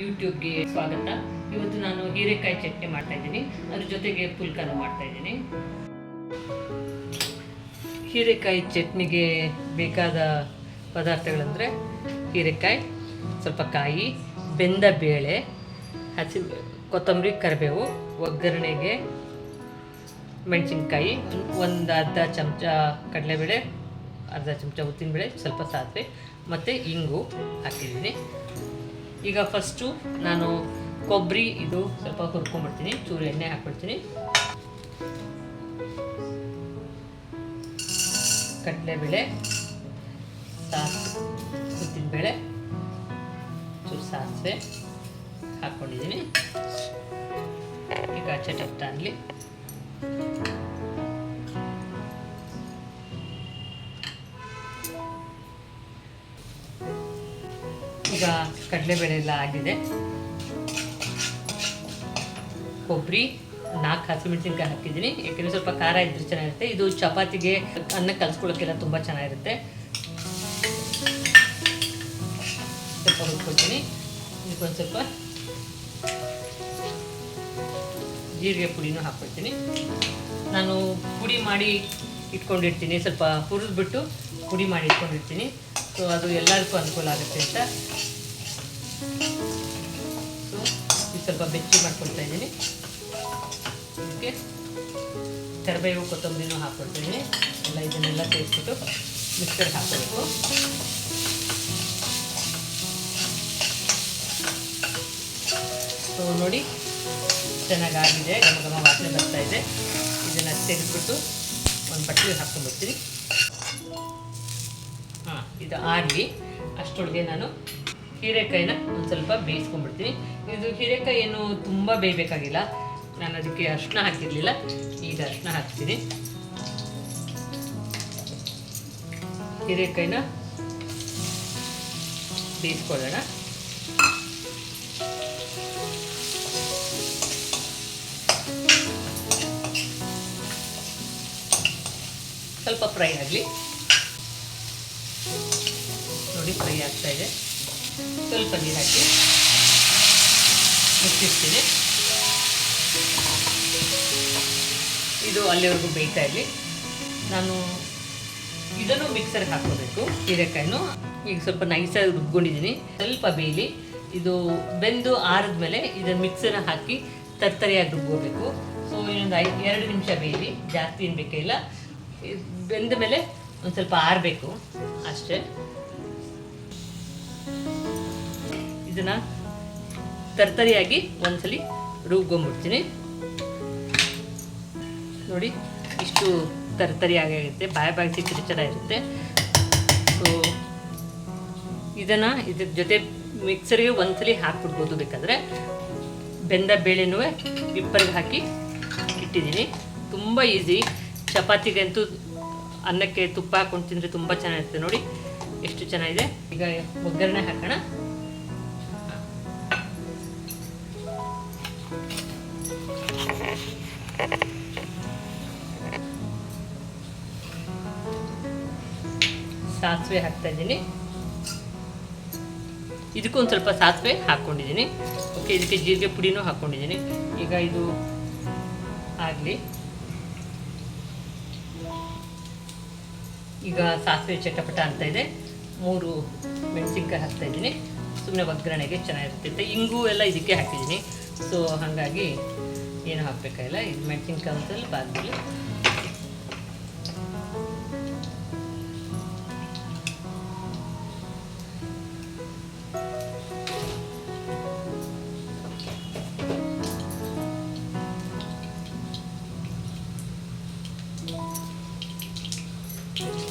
ಯೂಟ್ಯೂಬ್ಗೆ ಸ್ವಾಗತ. ಇವತ್ತು ನಾನು ಹೀರೆಕಾಯಿ ಚಟ್ನಿ ಮಾಡ್ತಾ ಇದ್ದೀನಿ. ಅದ್ರ ಜೊತೆಗೆ ಪುಲ್ಕನ ಮಾಡ್ತಾ ಇದ್ದೀನಿ. ಹೀರೆಕಾಯಿ ಚಟ್ನಿಗೆ ಬೇಕಾದ ಪದಾರ್ಥಗಳಂದರೆ ಹೀರೆಕಾಯಿ, ಸ್ವಲ್ಪ ಕಾಯಿ, ಬೆಂದ ಬೇಳೆ, ಹಸಿ ಕೊತ್ತಂಬರಿ, ಕರಿಬೇವು, ಒಗ್ಗರಣೆಗೆ ಮೆಣಸಿನ್ಕಾಯಿ, ಒಂದು ಅರ್ಧ ಚಮಚ ಕಡಲೆಬೇಳೆ ಅರ್ಧ ಚಮಚ ಉದ್ದಿನಬೇಳೆ ಸ್ವಲ್ಪ ಸಾಸಿವೆ ಮತ್ತು ಇಂಗು ಹಾಕಿದ್ದೀನಿ. ಈಗ ಫಸ್ಟು ನಾನು ಕೊಬ್ಬರಿ ಇದು ಸ್ವಲ್ಪ ಹುರ್ಕೊಂಡ್ಬಿಡ್ತೀನಿ. ಚೂರು ಎಣ್ಣೆ ಹಾಕ್ಬಿಡ್ತೀನಿ. ಕಡಲೆಬೇಳೆ ಸಾಸಿವೆ ಉದ್ದಿನಬೇಳೆ ಚೂರು ಸಾಸಿವೆ ಹಾಕ್ಕೊಂಡಿದ್ದೀನಿ. ಈಗ ಚಟಪಟ ಅನ್ನಲಿ ಈಗ ಕಡಲೆಬೇಳೆ ಎಲ್ಲ ಆಗಿದೆ. ಕೊಬ್ಬರಿ, ನಾಲ್ಕು ಹಸಿಮೆಣಸಿನ್ಕಾಯಿ ಹಾಕಿದ್ದೀನಿ. ಯಾಕೆಂದರೆ ಸ್ವಲ್ಪ ಖಾರ ಇದ್ರೆ ಚೆನ್ನಾಗಿರುತ್ತೆ. ಇದು ಚಪಾತಿಗೆ ಅನ್ನ ಕಲಿಸ್ಕೊಳ್ಳೋಕ್ಕೆಲ್ಲ ತುಂಬ ಚೆನ್ನಾಗಿರುತ್ತೆ. ಸ್ವಲ್ಪ ಹುಡ್ಕೊಳ್ತೀನಿ ಇದಕ್ಕೊಂದು ಸ್ವಲ್ಪ ಜೀರಿಗೆ ಪುಡಿನೂ ಹಾಕ್ಕೊಳ್ತೀನಿ ನಾನು ಪುಡಿ ಮಾಡಿ ಇಟ್ಕೊಂಡಿರ್ತೀನಿ. ಸ್ವಲ್ಪ ಹುರಿದ್ಬಿಟ್ಟು ಪುಡಿ ಮಾಡಿ ಇಟ್ಕೊಂಡಿರ್ತೀನಿ. ಸೊ ಅದು ಎಲ್ಲದಕ್ಕೂ ಅನುಕೂಲ ಆಗುತ್ತೆ ಅಂತ ಇದು ಸ್ವಲ್ಪ ಬೆಚ್ಚಿ ಮಾಡ್ಕೊಳ್ತಾ ಇದ್ದೀನಿ. ಇದಕ್ಕೆ ಕರಿಬೇವು ಕೊತ್ತಂಬರಿನೂ ಹಾಕ್ಕೊಳ್ತೀನಿ ಎಲ್ಲ ಇದನ್ನೆಲ್ಲ ಸೇರಿಸ್ಬಿಟ್ಟು ಮಿಕ್ಸರ್ಗೆ ಹಾಕಬೇಕು ಸೊ ನೋಡಿ, ಚೆನ್ನಾಗಾಗಿದೆ. ಘಮ ಘಮ ವಾಸನೆ ಬರ್ತಾ ಇದೆ. ಇದನ್ನು ತೆಗೆದ್ಬಿಟ್ಟು ಒಂದು ಬಟ್ಟೆಗೆ ಹಾಕ್ಕೊಂಡ್ಬಿಡ್ತೀನಿ. ಹಾಂ, ಇದು ಆರಲಿ. ಅಷ್ಟೊಳಗೆ ನಾನು ಹೀರೆಕಾಯಿನ ಒಂದು ಸ್ವಲ್ಪ ಬೇಯಿಸ್ಕೊಂಡ್ಬಿಡ್ತೀನಿ. ಇದು ಹೀರೆಕಾಯಿ ಏನು ತುಂಬ ಬೇಯಬೇಕಾಗಿಲ್ಲ. ನಾನು ಅದಕ್ಕೆ ಅರ್ಶಿನ ಹಾಕಿರಲಿಲ್ಲ. ಈಗ ಅರ್ಶಿನ ಹಾಕ್ತೀನಿ. ಹೀರೆಕಾಯಿನ ಬೇಯಿಸ್ಕೊಳ್ಳೋಣ. ಸ್ವಲ್ಪ ಫ್ರೈ ಆಗಲಿ. ನೋಡಿ ಫ್ರೈ ಆಗ್ತಾ ಇದೆ. ಸ್ವಲ್ಪ ನೀರು ಹಾಕಿ ಮುಚ್ಚಿರ್ತೀನಿ ಇದು ಅಲ್ಲಿವರೆಗೂ ಬೇಯ್ತಾ ಇರಲಿ. ನಾನು ಇದನ್ನು ಮಿಕ್ಸರ್ಗೆ ಹಾಕೋಬೇಕು ಹೀರೆಕಾಯನ್ನು ಈಗ ಸ್ವಲ್ಪ ನೈಸಾಗಿ ರುಬ್ಕೊಂಡಿದ್ದೀನಿ. ಸ್ವಲ್ಪ ಬೇಯಲಿ. ಇದು ಬೆಂದು ಆರಿದ್ಮೇಲೆ ಇದನ್ನು ಮಿಕ್ಸರ್ ಹಾಕಿ ತರ್ತರಿಯಾಗಿ ರುಬ್ಕೋಬೇಕು. ಸೊ, ಇನ್ನೊಂದು ಐ, ಎರಡು ನಿಮಿಷ ಬೇಯಲಿ. ಜಾಸ್ತಿ ಏನು ಬೇಕಿಲ್ಲ ಬೆಂದ ಮೇಲೆ ಒಂದು ಸ್ವಲ್ಪ ಆರಬೇಕು. ಅಷ್ಟೇ. ಇದನ್ನು ತರ್ತರಿಯಾಗಿ ಒಂದ್ಸಲಿ ರುಬ್ಕೊಂಡ್ಬಿಡ್ತೀನಿ. ನೋಡಿ, ಇಷ್ಟು ತರ್ತರಿ ಆಗಿರುತ್ತೆ ಬಾಯ ಬಾಯಿ ಸಿಕ್ಕಿದ್ರೆ ಚೆನ್ನಾಗಿರುತ್ತೆ ಸೊ ಇದನ್ನು ಇದ್ರ ಜೊತೆ ಮಿಕ್ಸರ್ಗೆ ಒಂದ್ಸಲಿ ಹಾಕ್ಬಿಡ್ಬೋದು ಬೇಕಾದರೆ. ಬೆಂದ ಬೇಳೆನೂ ವಿಪ್ಪರ್ಗೆ ಹಾಕಿ ಇಟ್ಟಿದ್ದೀನಿ. ತುಂಬ ಈಸಿ ಚಪಾತಿಗಂತೂ ಅನ್ನಕ್ಕೆ ತುಪ್ಪ ಹಾಕೊಂಡು ತಿಂದರೆ ತುಂಬ ಚೆನ್ನಾಗಿರುತ್ತೆ ನೋಡಿ, ಎಷ್ಟು ಚೆನ್ನಾಗಿದೆ. ಈಗ ಒಗ್ಗರಣೆ ಹಾಕೋಣ. ಸಾಸಿವೆ ಹಾಕ್ತಾ ಇದ್ದೀನಿ. ಇದಕ್ಕೂ ಒಂದು ಸ್ವಲ್ಪ ಸಾಸಿವೆ ಹಾಕ್ಕೊಂಡಿದ್ದೀನಿ ಓಕೆ ಇದಕ್ಕೆ ಜೀರಿಗೆ ಪುಡಿನೂ ಹಾಕ್ಕೊಂಡಿದ್ದೀನಿ ಈಗ ಇದು ಆಗಲಿ. ಈಗ ಸಾಸಿವೆ ಚಟಪಟ ಅಂತ ಇದೆ. ಮೂರು ಮೆಣಸಿನ್ಕಾಯಿ ಹಾಕ್ತಾ ಇದ್ದೀನಿ. ಸುಮ್ಮನೆ ಒಗ್ಗರಣೆಗೆ ಚೆನ್ನಾಗಿರ್ತೈತೆ ಇಂಗು ಎಲ್ಲ ಇದಕ್ಕೆ ಹಾಕಿದ್ದೀನಿ. ಸೊ ಹಾಗಾಗಿ ಏನು ಹಾಕಬೇಕಾಗಿಲ್ಲ. ಇದು ಮೆಣಸಿನ್ಕಾಯಿ ಒಂದು ಸ್ವಲ್ಪ ನೋಡಿ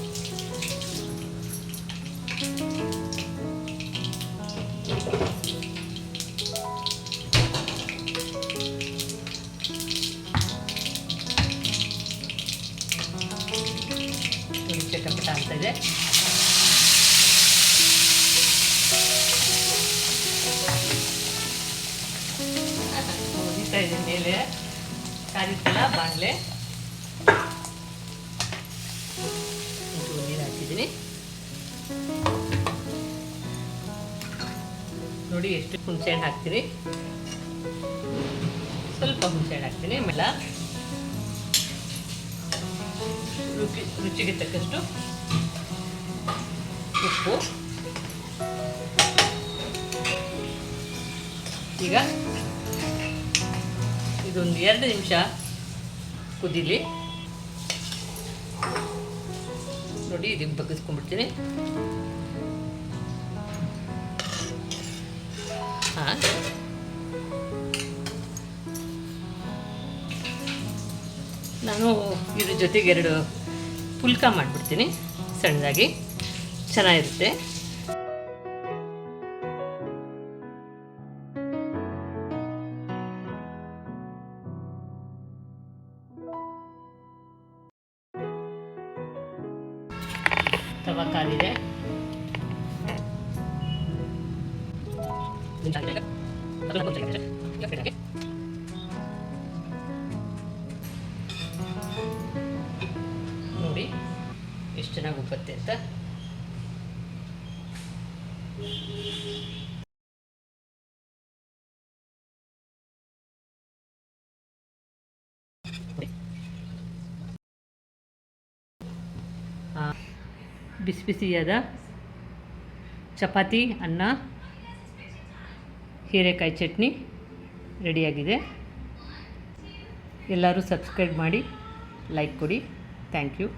ಚಟಪಟ ಅಂತ ಇದೆ ಮುಗಿತಾ ಇದೆ ಮೇಲೆ ಕಾದಿತ್ತಲ್ಲ ಬಾಣಲೆ ನೋಡಿ ಎಷ್ಟು ಎಷ್ಟು ಹುಣಸೆಹಣ್ಣು ಹಾಕ್ತೀನಿ ಸ್ವಲ್ಪ ಹುಣಸೆಹಣ್ಣು ಹಾಕ್ತೀನಿ. ಆಮೇಲೆ ರುಚಿ, ರುಚಿಗೆ ತಕ್ಕಷ್ಟು ಉಪ್ಪು. ಈಗ ಇದೊಂದು ಎರಡು ನಿಮಿಷ ಕುದೀಲಿ. ನೋಡಿ ಇದಕ್ಕೆ ಬಗ್ಗಿಸ್ಕೊಂಡ್ಬಿಡ್ತೀನಿ ನಾನು ಇದ್ರ ಜೊತೆಗೆ ಎರಡು ಪುಲ್ಕ ಮಾಡಿಬಿಡ್ತೀನಿ ಸಣ್ಣದಾಗಿ. ಚೆನ್ನಾಗಿರುತ್ತೆ. ಕಾಲಿದೆ. ಚೆನ್ನಾಗಿ ಅಂತ ಬಿಸಿ ಬಿಸಿಯಾದ ಚಪಾತಿ, ಅನ್ನ, ಹೀರೆಕಾಯಿ ಚಟ್ನಿ ರೆಡಿಯಾಗಿದೆ. ಎಲ್ಲರೂ ಸಬ್ಸ್ಕ್ರೈಬ್ ಮಾಡಿ, ಲೈಕ್ ಕೊಡಿ. Thank you.